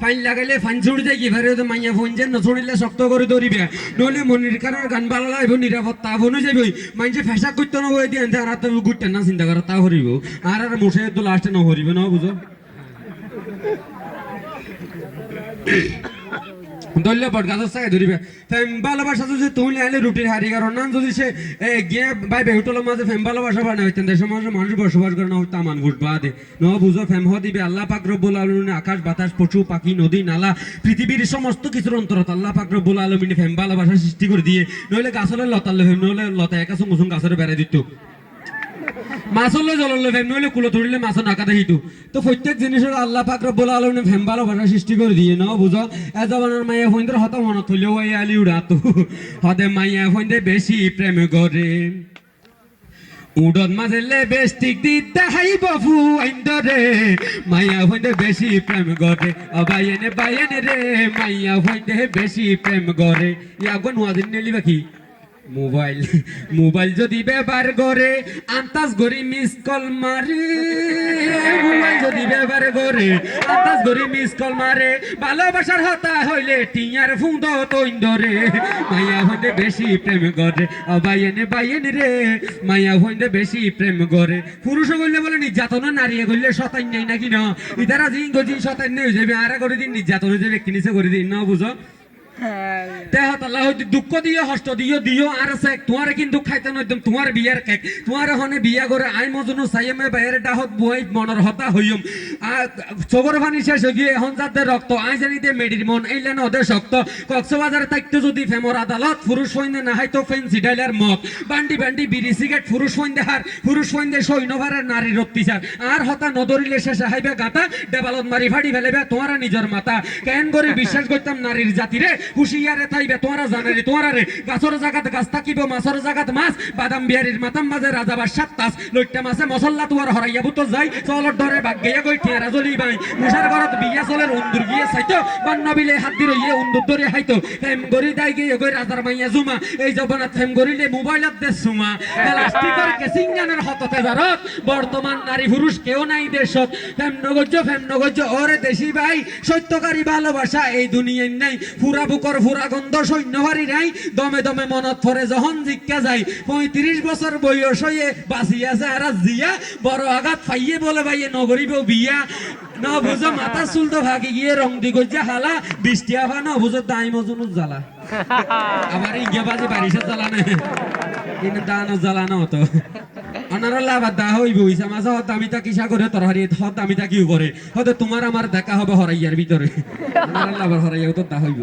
Fine লাগাইলে fine ছুড়ি দেয় কি? ফেরে তো মাইয়া ফোন যে নছড়িলে শক্ত করে ধরিবে। নইলে মনির কারণ গান ভালো লাগবে নিরাপত্তা ফোনও যাবে মাইনছে ফেসা করতে না বই দিয়ে আর তো গুটতে না চিন্তা করো তা হরিব। আর আর মুঠে তো লাস্টে না হরিবে, না বুঝো? দল্য বট গাছের সাথে ধরিবে ফেম ভালোবাসা যদি তুমি আইলে রুটির হারি কারণ না যদি সে গিয়ে ভাই বেহুটলের মাঝে ফেম ভালোবাসা বানা হইতেন দেশের মাঝে মানুষ বসবাস করে না তা মান বুঝবা দে ন বুঝো ফেম দিবে, আল্লাহ পাক রব্বুল আলমিনে আকাশ, বাতাস, পশু, পাখি, নদী, নালা পৃথিবীর সমস্ত কিছুর অন্তরত আল্লাহ পাক রব্বুল আলমিনে ফেম সৃষ্টি করে দিয়ে। নইলে গাছলে লতালে ফেম নইলে লতা একা সঙ্গে সঙ্গে গাছের বেড়াই দিত। মাছলে জললে ফেম নইলে কুলো ধরিলে মাছ নাকা দেখিতো তো প্রত্যেক জিনিসের আল্লাহ পাক রব্বুল আলামিনে ফেম ভালোবাসা সৃষ্টি করে দিয়ে ন বুঝো এ জবানের মাইয়া ফইন্দের হত মনত হইলেও ওই আলি উড়াতো হদে মাইয়া ফইন্দে বেশি প্রেম করে উডন মাজেলে বেস্টিক দিতে হাই বাবু আইন্দরে মাইয়া হইতে বেশি প্রেম করে অবায়েনে বায়েনে রে মাইয়া হইতে বেশি প্রেম করে ইয়াগো নোয়াদিন নেলি বাকি মোবাইল মোবাইল যদি ব্যবহার করে, আন্তাজ গরি মিস কল মারে। মোবাইল যদি ব্যবহার করে, আন্তাজ গরি মিস কল মারে। ভালোবাসার হতা হইলে টিয়ার ফুঁদ তৈন্দরে মাইয়া হইতে বেশি প্রেম করে অবায়েনে বায়েনে রে। মায়া হইতে বেশি প্রেম করে। পুরুষ গইলে বলে, নির্যাতন নারী গইলে শতাই নাই নাকি না? ইতারা জিন গজি শতাই নেই যাবে, আর করে দিন, নির্যাতন হয়ে যাবে কিনিসে করে দিন, না বুঝো? তাল্লা দুঃখ দিও হষ্ট দিও দিও, আর আছে কিন্তু খাইতে তোমার বিয়ার কেক। তোমার হনে বিয়া করে আই মজনু সাইমে বাইরে ডাহত বই মনের হতা হইম পানি শেষ হয়ে এখন রক্ত আই মেডির মন নদে শক্ত। কক্সবাজার থাকতে যদি ফেমর আদালত পুরুষ সৈন্যে না হাইতো ফেন্সি ডাইলার মত বান্ডি বান্ডি বিড়ি সিগারেট পুরুষ সৈন্যে হার পুরুষ সৈন্যে সৈন্যভারের নারীর অত্যাচার আর হতা নদরিলে শেষে হাইবে গাতা দেবালত মারি ফাড়ি ফেলেবে তোমারা নিজের মাতা। কেন করে বিশ্বাস করতাম নারীর জাতিরে হুশিয়ারে থাইবে তোমরা জানারি তোমরা রে। গাছর জাগাত গাছ থাকিব, মাছর জাগাত মাছ। বাদাম বিহারির মাতাম মাঝে রাজা বা সাত তাস। লইটা মাছে মশল্লা তোমার হরাইয়া বুতো যাই। চলর ডরে বাগ গিয়া গই টিয়ারা জ্বলি বাই। মুসার ঘরত বিয়া চলের উন্দুর গিয়ে চাইতো। বান্ন বিলে হাত দিল ইয়ে উন্দুর ধরে হাইতো। হেম গরি দাই গিয়ে গই রাজার মাইয়া জুমা। এই জবানাত হেম গরিলে মোবাইলত দে সুমা প্লাস্টিকের কেসিং গানের হততে জারত বর্তমান নারী পুরুষ কেউ নাই দেশত। ফেম নগজ্য ফেম নগজ্য ওরে দেশি ভাই সত্যকারী ভালোবাসা এই দুনিয়ায় নাই। ফুরা বুকর ভুরা গন্ধ সৈন্যহারি নাই। দমে দমে মনত ফরে যখন জিজ্ঞা যায় পঁয়ত্রিশ বছর বয়স হয়ে বাঁচিয়াছে জিয়া বড় আঘাত ফাইয়ে বলে ভাইয়ে নগরিব বিয়া না বুঝো মাথা চুল তো ভাগি গিয়ে রং দি গজ্জা হালা বৃষ্টি আভা না বুঝো দাই মজুন জ্বালা। আবার ইঙ্গে বাজে বারিশে জ্বালা নে কিন্তু দানো জ্বালানো ন তো অনারা লাভ দা হইব ইসা মাসা হত আমি তা কিসা করে তরহারি হত আমি তা কিউ করে হয়তো তোমার আমার দেখা হবে হরাইয়ার ভিতরে অনারা লাভ হরাইয়া তো দা হইব